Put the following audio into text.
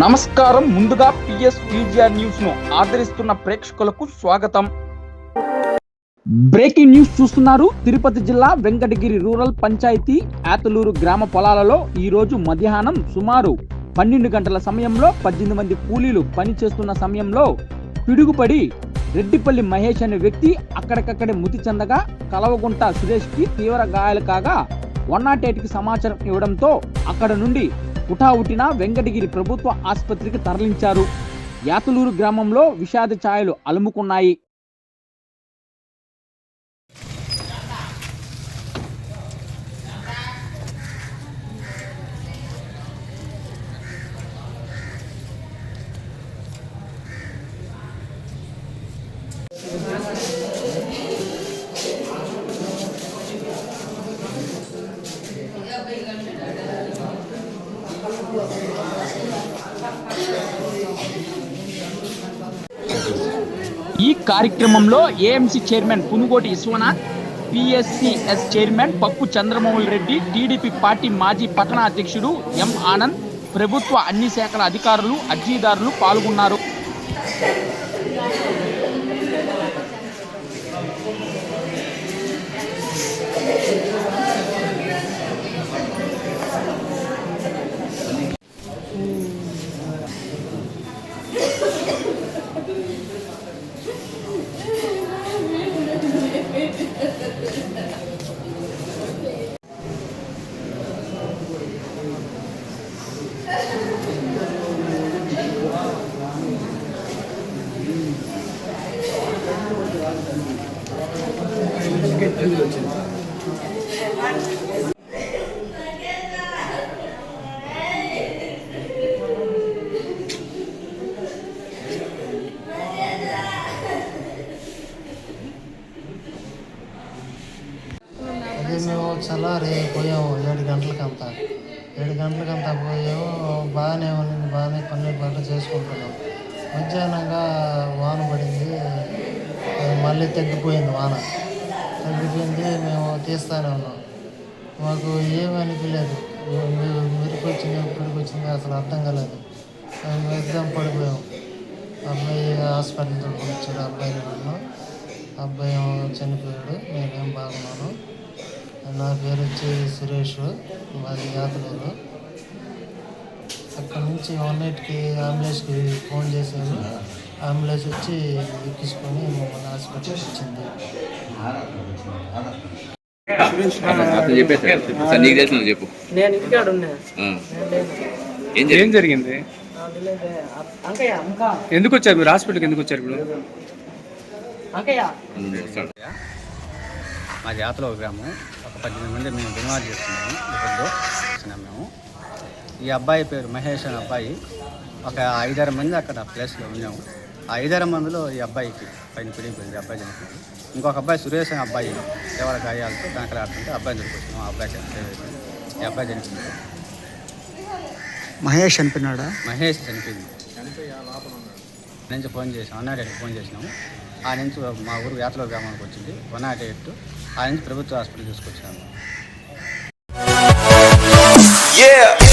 నమస్కారం. ముందుగా PS VGR న్యూస్ను ఆదరిస్తున్న ప్రేక్షకులకు స్వాగతం. బ్రేకింగ్ న్యూస్ చూస్తున్నారు. తిరుపతి జిల్లా వెంకటగిరి రూరల్ పంచాయతీ ఆతలూరు గ్రామ పొలాలలో ఈ రోజు మధ్యాహ్నం సుమారు పన్నెండు గంటల సమయంలో పద్దెనిమిది మంది కూలీలు పని చేస్తున్న సమయంలో పిడుగుపడి రెడ్డిపల్లి మహేష్ అనే వ్యక్తి అక్కడికక్కడే మృతి చెందగా కలవగుంట సురేష్కి తీవ్ర గాయాలు కాగా వన్ నాట్ ఎయిట్కి సమాచారం ఇవ్వడంతో అక్కడ నుండి హుటాహుటిన వెంకటగిరి ప్రభుత్వ ఆసుపత్రికి తరలించారు. యాతలూరు గ్రామంలో విషాద ఛాయలు అలుముకున్నాయి. ఈ కార్యక్రమంలో AMC chairman Punugoti Viswanath PSCS chairman Pappu Chandramouli Reddy TDP party మాజీ పట్టణ అధ్యక్షుడు ఎం ఆనంద్ ప్రభుత్వ అన్ని శాఖల అధికారులు అర్జీదారులు పాల్గొన్నారు. అదే మేము చల్లారి పోయాము ఏడు గంటలకంతా. ఏడు గంటలకంతా పోయాము బాగానే ఉన్నింది బాగానే పని పనులు చేసుకుంటున్నాం మధ్యాహ్నంగా వాన పడింది మళ్ళీ తగ్గిపోయింది వాన. తగ్గిపోయింది మేము తీస్తానే ఉన్నాం మాకు ఏమీ అనిపించలేదు. మెరుపు వచ్చింది ఇప్పటికి వచ్చింది అసలు అర్థం కాలేదు. మేము ఎగ్జామ్ పడిపోయాం. అబ్బాయి హాస్పిటల్ వచ్చాడు అబ్బాయి నన్ను అబ్బాయి చనిపోయాడు నేనేం బాగున్నాను. నా పేరు వచ్చి సురేష్ మాది యాతలూరు అక్కడ నుంచి వన్ నైట్కి అంబులెన్స్కి ఫోన్ చేశాను. అంబులెన్స్ వచ్చి ఎక్కించుకొని మమ్మల్ని హాస్పిటల్కి వచ్చింది. అతను చెప్పేసాడు సార్ నీకు తెలిసిన చెప్పు. నేను ఇంటికాడ ఉన్నా. ఆ. నేను లేను. ఏం ఏం జరిగింది? జరిగింది ఆ విలేజ్ అంకయ్య అంకా. ఎందుకు వచ్చారు మీరు? హాస్పిటల్కి ఎందుకు వచ్చారు ఇప్పుడు? అంకయ్య. ఉమ్, వస్తాడు. మా జాతలో గ్రామం. ఒక పద్దెనిమిది మంది మేము దినవారు చేస్తున్నాము. ఇప్పుడు వచ్చినాం మేము. ఈ అబ్బాయి పేరు మహేష్ అనే అబ్బాయి. ఒక ఐదారు మంది అక్కడ ప్లేస్లో ఉన్నాము. ఐదారు మందిలో ఈ అబ్బాయికి పైన పిడిగిపోయింది అబ్బాయి చనిపోయింది ఇంకొక అబ్బాయి సురేష్ అనే అబ్బాయి తీవ్ర గాయాలతో వెనకలాడుతుంటే అబ్బాయి దొరికొచ్చినాం ఆ అబ్బాయి చనిపోయింది ఈ అబ్బాయి చనిపోయింది మహేష్ చనిపోయినాడా? మహేష్ చనిపోయింది. నుంచి ఫోన్ చేసాం వన్ నాట్ ఎయిట్కి ఫోన్ చేసినాము. ఆ నుంచి మా ఊరు యాత్రలో గ్రామానికి వచ్చింది. వన్ నాట్ ఎయిట్ ఆ నుంచి ప్రభుత్వ హాస్పిటల్ తీసుకొచ్చాము Yeah.